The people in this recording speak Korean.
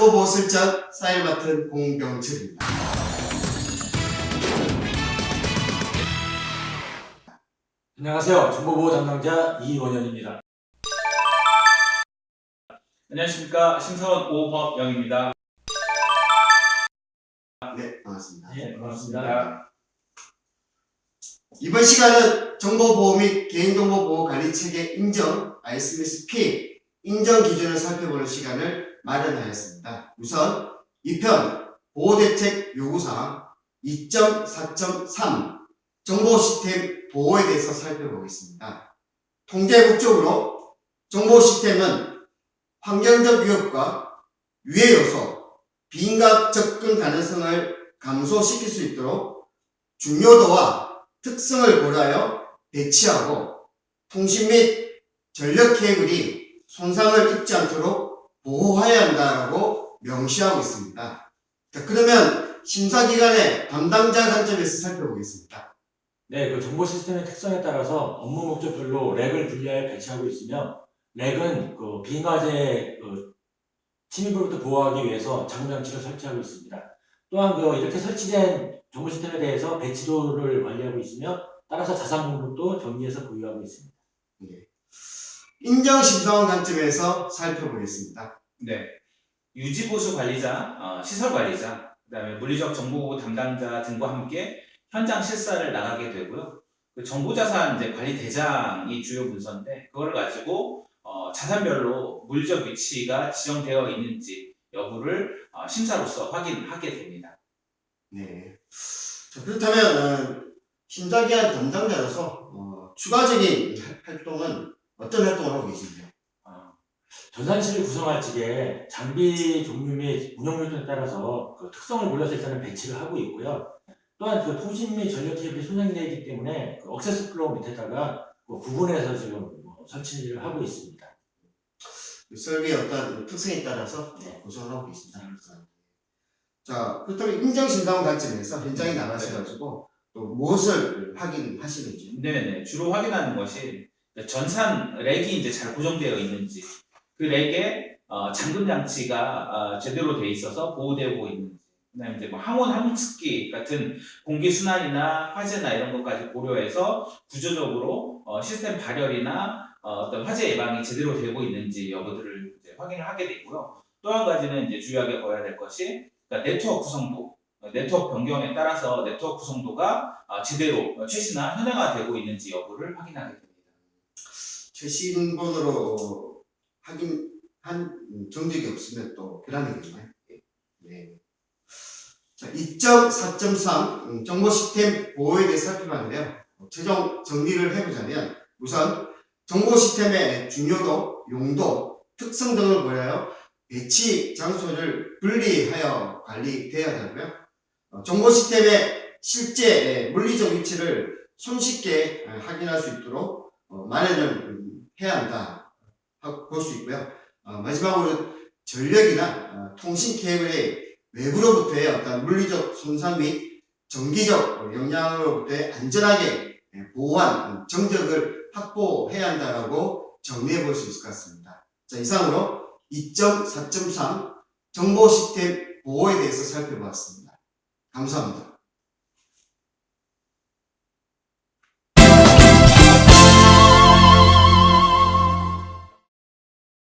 실전 사일 맡은 공병철입니다. 안녕하세요. 정보보호 담당자 이원현입니다. 안녕하십니까 심사원 오법영입니다. 네, 반갑습니다. 네, 반갑습니다. 이번 시간은 정보보호 및 개인정보보호 관리체계 인정 ISMS-P 인정 기준을 살펴보는 시간을 마련하였습니다. 우선 2편 보호대책 요구사항 2.4.3 정보 시스템 보호에 대해서 살펴보겠습니다. 통제 목적으로 정보 시스템은 환경적 위협과 유해 요소, 비인가 접근 가능성을 감소시킬 수 있도록 중요도와 특성을 고려하여 배치하고 통신 및 전력 케이블이 손상을 입지 않도록 보호해야 한다고 명시하고 있습니다. 자, 그러면 심사기관의 담당자 관점에서 살펴보겠습니다. 네, 그 정보 시스템의 특성에 따라서 업무 목적별로 렉을 분리하여 배치하고 있으며 렉은 그 비인가제 그 침입으로부터 보호하기 위해서 잠금 장치를 설치하고 있습니다. 또한 그 이렇게 설치된 정보 시스템에 대해서 배치도를 관리하고 있으며 따라서 자산 목록도 정리해서 보유하고 있습니다. 인정심사원 관점에서 살펴보겠습니다. 네. 유지보수 관리자, 어, 시설 관리자, 그다음에 물리적 정보 담당자 등과 함께 현장 실사를 나가게 되고요. 그 정보자산 이제 관리 대장이 주요 문서인데 그걸 가지고 어, 자산별로 물리적 위치가 지정되어 있는지 여부를 어, 심사로서 확인하게 됩니다. 네. 자, 그렇다면 어, 심사기관 담당자로서 어, 추가적인 활동은 어떤 활동을 하고 계신가요? 어, 전산실을 구성할 적에 장비 종류 및 운영 요소에 따라서 그 특성을 몰라서 일단은 배치를 하고 있고요. 또한 그 통신 및 전력 케이블이 손상되어 있기 때문에 그 억세스 플로우 밑에다가 그 구분해서 지금 뭐 설치를 하고 있습니다. 그 설비의 어떤 특성에 따라서 네. 구성을 하고 계신다. 자, 그렇다면 인정심사원 관점에서 현장에 나가셔가지고 또 무엇을 확인하시는지. 네네. 주로 확인하는 것이 전산 렉이 이제 잘 고정되어 있는지, 그 렉에 어, 잠금 장치가 어, 제대로 돼 있어서 보호되고 있는지, 그다음에 이제 뭐 항원 함축기 같은 공기 순환이나 화재나 이런 것까지 고려해서 구조적으로 어, 시스템 발열이나 어, 떤 화재 예방이 제대로 되고 있는지 여부들을 이제 확인을 하게 되고요. 또 한 가지는 이제 주의하게 봐야 될 것이 그러니까 네트워크 구성도, 어, 네트워크 변경에 따라서 네트워크 구성도가 어, 제대로 어, 최신화 현행화되고 있는지 여부를 확인하게 됩니다. 최신본으로 확인한 정적이 없으면 또 불안이겠네요. 네. 자, 2.4.3 음, 정보 시스템 보호에 대해 살펴봤는데요. 어, 최종 정리를 해보자면 우선 정보 시스템의 중요도, 용도, 특성 등을 고려하여 배치 장소를 분리하여 관리되어야 하고요. 어, 정보 시스템의 실제 예, 물리적 위치를 손쉽게 어, 확인할 수 있도록 어, 마련을 음, 해야 한다 볼수 있고요. 어, 마지막으로 전력이나 어, 통신 케이블의 외부로부터의 어떤 물리적 손상 및 정기적 어, 영향으로부터의 안전하게 예, 보호한 음, 정적을 확보해야 한다라고 정리해 볼 수 있을 것 같습니다. 자, 이상으로 2.4.3 정보 시스템 보호에 대해서 살펴보았습니다. 감사합니다.